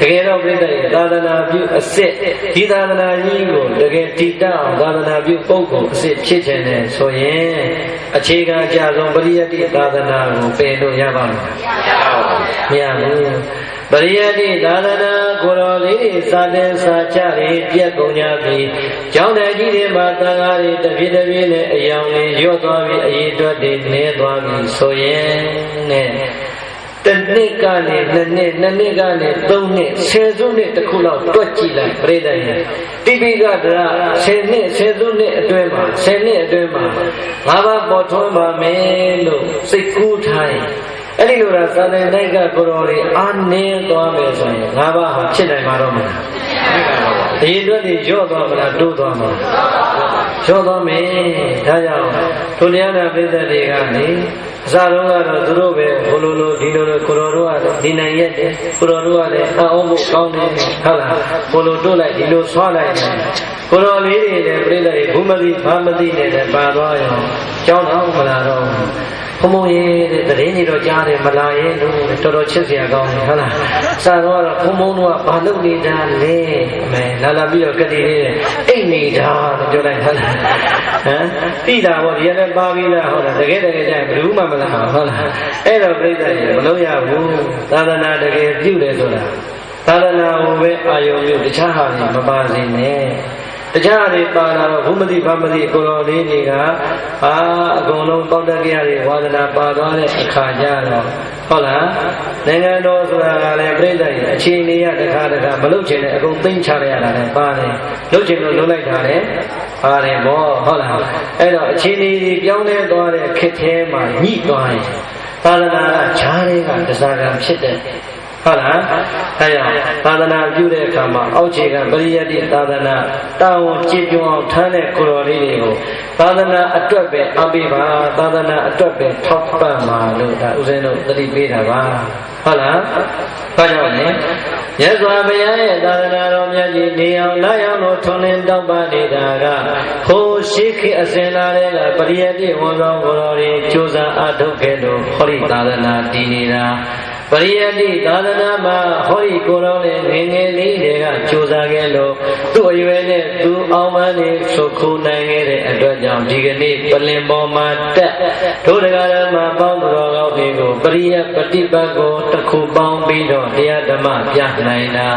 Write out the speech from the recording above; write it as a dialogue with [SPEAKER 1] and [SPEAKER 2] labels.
[SPEAKER 1] တကယ်တော့ပြိတ္တရဲ့သာသနာပြုအစစ်ဒီသာသနာကြီးကိုတကယ်တည်တတ်အောင်သာသနာပြုပုဂ္ဂိုလ်အစစ်ဖြစ်ခြင်းနဲ့ဆိုရင်အခြေခံအကြဆုံးပရိယတ္တိသာသနာကိုပယ်လို့ရပါမလားမရဘူးပရိယတ္တိသာသနာကိုယ်တော်လေးတွေစာတဲ့စာချတွေပြက်ကုန်ကြပြီကျောင်းတော်ကြီးတွေမှာသံဃာတွေတပြည့်တပြည့်နဲ့အယောင်တွေရော့သွားပြီအရေးအတွက်တွေနည်းသွားပြီဆိုရင်နဲ့ တစ်နှစ်ကနေနှစ်နှစ်နှစ်နှစ်ကနေသုံးနှစ်ဆယ်စုနှစ်တစ်ခုလောက်တွက်ကြည့်လိုက်ပြိတ္တရဲ့တိပိကဒရာဆယ်နှစ်ဆယ်စုနှစ်အတွင်းမှာဆယ်နှစ်အတွင်းမှာငါးပါးပေါ်ထွန်းပါမယ်လို့စိတ်ကူးထားရင်အဲ့ဒီလိုလားသာသနာ့ကကိုတော်လေးအာနေသွားမယ်ဆိုရင်ငါးပါးဟာဖြစ်နိုင်မှာတော့မလားဒီအတွက်ဒီရော့သွားမလားတိုးသွားမလားရော့သွားမယ်ဒါကြောင့်ဒုတိယနာပိဿတွေကနေအ စတုန်းကတော့သူတို့ပဲဘလိုလိုဒီလိုလိုကိုတော်တို့ကဒီနိုင်ရက်တယ်ကိုတော်တို့ကလည်းအအောင်ဖို့ကောင်းတယ်ဟုတ်လားဘလိုတို့လိုက်ဒီလိုဆွားလိုက်တယ်ကိုတော်လေးတွေလည်းပြိဿတွေဘုမသိဘာမသိနဲ့လည်းပါသွားရောကြောင်းတော့မလာတော့ဘုံ ဘုံရဲ့တဲ့တရင်ကြီးတော့ကြားတယ်မလာရဲ့လို့တော်တော်ချစ်စရာကောင်းတယ်ဟုတ်လားစာတော့ဘုံဘုံတို့ကဘာလုပ်နေတာလဲမဲလာလာပြီးတော့ကတိလေးအိတ်နေတာလို့ပြောလိုက်ဟုတ်လားဟမ်တိတာပေါ့ဒီကနေ့ပါပြီးလားဟုတ်လားတကယ်တကယ်ကျရင်ဘယ်သူမှမလာဟုတ်လားအဲ့တော့ပြိဿတွေမလုပ်ရဘူးသာသနာတကယ်ပြုတယ်ဆိုတာသာသနာကိုပဲအာယုံပြုတခြားဟာတွေမပါစေနဲ့ တခြားတွေပါလာတော့ဘုမတိဗမတိကိုတော်လေးတွေကအာအကုန်လုံးပေါက်တက်ကရတွေဝါဒနာပါသွားတဲ့အခါကျတော့ဟုတ်လားနိုင်ငံတော်ဆိုတာကလည်းပြိဿရဲ့အခြေအနေရတခါတခါမလုပ်ချင်တဲ့အကုန်သိမ့်ချရရတာလည်းပါတယ်လုပ်ချင်လို့လုပ်လိုက်တာလည်းပါတယ်ဘောဟုတ်လားအဲ့တော့အခြေအနေပြောင်းလဲသွားတဲ့ခက်ခဲမှာညှိသွားရင်သာသနာကဈာတွေကတစားကံဖြစ်တဲ့ ဟုတ်လားအဲကြောင့်သာသနာပြုတဲ့အခါမှာအောက်ခြေကပရိယတ္တိသာသနာတာဝန်ကြည်ပြောအောင်ထမ်းတဲ့ကိုယ်တော်လေးတွေကိုသာသနာအတွက်ပဲအပိပါသာသနာအတွက်ပဲထောက်ပံ့ပါလို့ဒါဥစဉ်တို့သတိပေးတာပါဟုတ်လားဘာကြောင့်လဲမြတ်စွာဘုရားရဲ့သာသနာတော်မြတ်ကြီးနေအောင်လာရောက်လို့ထွန်းလင်းတောက်ပနေတာကဟိုရှိခေအစဉ်လာတဲ့ကပရိယတ္တိဝန်ဆောင်ကိုယ်တော်တွေကြိုးစားအားထုတ်ခဲ့လို့ဟောဒီသာသနာတည်နေတာ ပရိယတ္တိသာသနာမှာဟောဒီကိုယ်တော်နဲ့ငယ်ငယ်လေးတွေကကြိုးစားခဲ့လို့သူ့အရွယ်နဲ့သူအောင်မန်းနေဆုခုနိုင်ခဲ့တဲ့အတွက်ကြောင့်ဒီကနေ့ပလင်ပေါ်မှာတက်ဒုဒကာရမပေါင်းတော်ကောင်းတွေကိုပရိယပฏิပတ်ကိုတစ်ခုပေါင်းပြီးတော့တရားဓမ္မပြနိုင်တာ